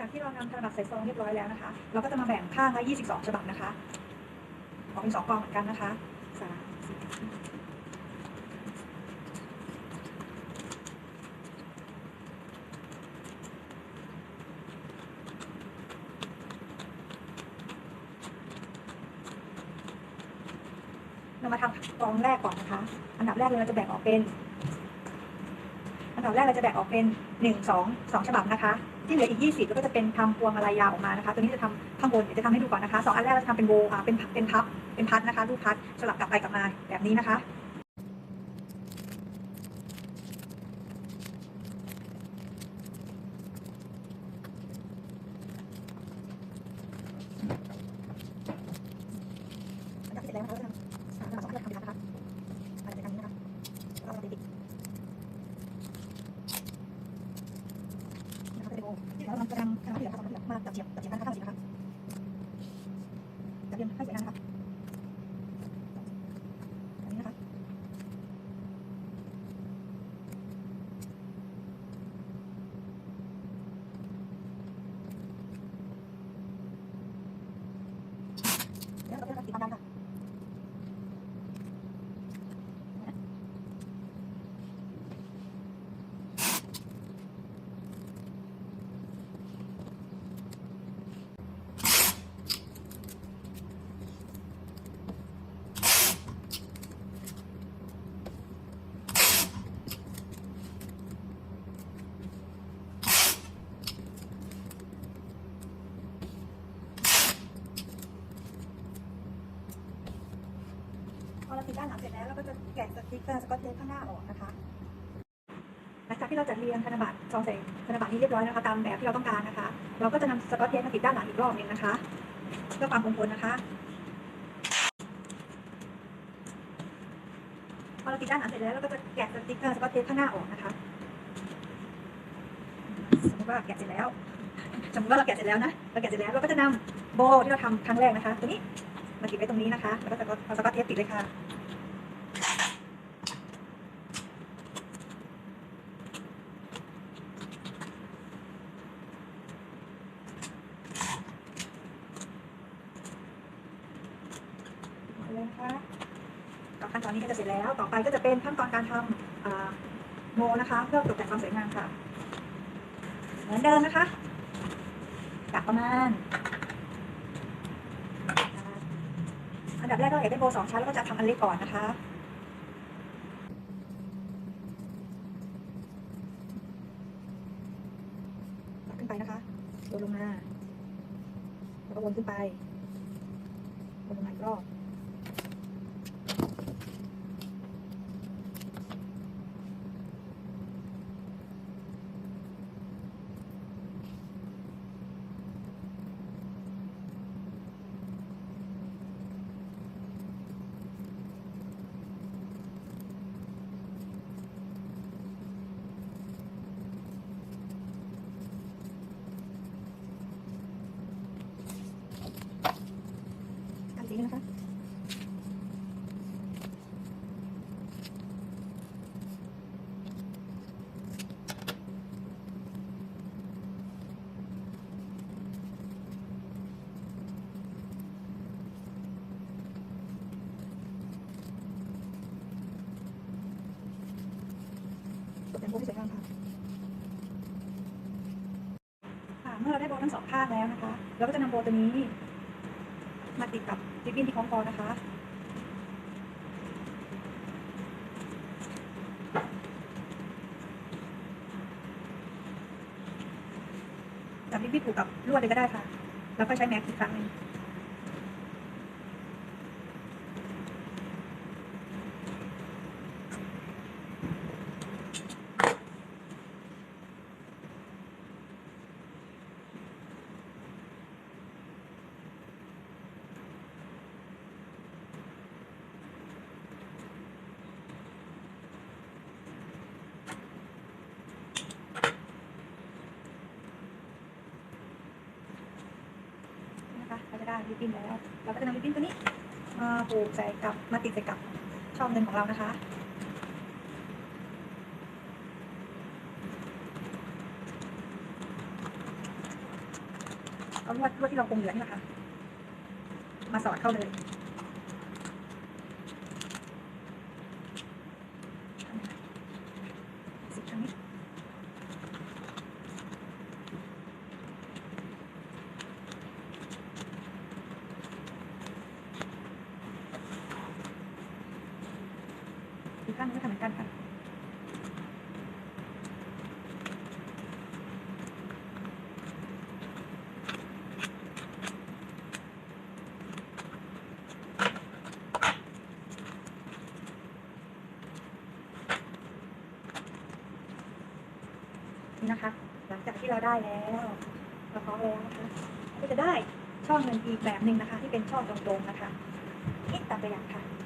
จากที่เรานำธนบัตรใส่ซองเรียบร้อยแล้วนะคะ เราก็จะมาแบ่งข้างละ 22 ฉบับนะคะ ออกเป็นสองกองเหมือนกันนะคะสามสี่ห้าเรามาทำกองแรกก่อนนะคะ อันดับแรกเลยเราจะแบ่งออกเป็น อันดับแรกเราจะแบ่งออกเป็น หนึ่งสองสองฉบับนะคะ ที่เหลืออีกยี่สิบแล้วก็จะเป็นทำพวงมาลัยยาวออกมานะคะ ตัวนี้จะทำข้างบนเดี๋ยวจะทำให้ดูก่อนนะคะสองอันแรกเราจะทำเป็นโบอ่าเป็นเป็นพับเป็นพัดนะคะรูปพัดสลับกลับไปกลับมาแบบนี้นะคะหลังจากที่เสร็จแล้วนะคะเราจะทำสามระดับสองที่เราทำนะคะอาจจะทำนี้นะคะแล้วก็เราติดนะคะเป็นโบแล้ว เราจะทำทำที่เหลือค่ะทำที่เหลือมาจับเฉียบจับเฉียบกันนะคะจับเฉียบนะคะจับเรียงให้สวยงามนะคะแบบนี้นะคะแล้วเราจะทำสีดำๆค่ะ พอ เราติดด้านหลังเสร็จแล้วเราก็จะแกะสติ๊กเกอร์สกอตเทปข้างหน้าออกนะคะหลังจากที่เราจัดเรียงธนบัตรซองใส่ธนบัตรนี้เรียบร้อยนะคะตามแบบที่เราต้องการนะคะ เราก็จะนำสกอตเทปมาติดด้านหลังอีกรอบหนึงนะคะเพื่อความคงทนนะคะพอเราติดด้านหลังเสร็จแล้วเราก็จะแกะสติ๊กเกอร์สกอตเทปข้างหน้าออกนะคะสมมติว่าแกะเสร็จแล้วสมมติว่าเราแกะเสร็จแล้วนะเราแกะเสร็จแล้วเราก็จะนำโบที่เราทำครั้งแรกนะคะ ตัวนี้ มาติดไว้ตรงนี้นะคะ แล้วก็สกอตเอาสกอตเทปติดเลยค่ะเลยนะคะขั้นตอนนี้ก็จะเสร็จแล้ว ต่อไปก็จะเป็นขั้นตอนการทำโมนะคะ เพื่อตกแต่งความสวยงามค่ะ เหมือนเดิมนะคะกักประมาณอัน ดับแรกเราอยากได้โบสองชั้นแล้วก็จะทำอันเล็กก่อนนะคะขึ้นไปนะคะโยนลงมาแล้วก็วนขึ้นไปวนลงมาอีกรอบ กันสีนะคะ ตกแต่งโบที่สวยงามค่ะค่ะ เมื่อเราได้โบทั้งสองข้างแล้วนะคะ เราก็จะนำโบตัวนี้ มาติดกับริบบิ้นที่คล้องคอนะคะจับริบบิ้นผูกกับลวดเลยก็ได้ค่ะ แล้วก็ใช้แม็กอีกครั้งหนึ่ง นะคะเราจะได้ริบบิ้นแล้ว เราก็จะนำริบบิ้นตัวนี้มาผูกใส่กับมาติดใส่กับช่องเงินของเรานะคะเอาลวดลวดที่เราคงเหลือนี่แหละค่ะมาสอดเข้าเลยสิบครั้งนี้ อีกข้างหนึงก็ทำเหมือนกันค่ะนี่นะคะ หลังจากที่เราได้แล้วเราพร้อมแล้วนะคะก็จะได้ช่องเงินอีกแบบหนึ่งนะคะ ที่เป็นช่องตรงๆนะคะนี่ตามตัวอย่างค่ะ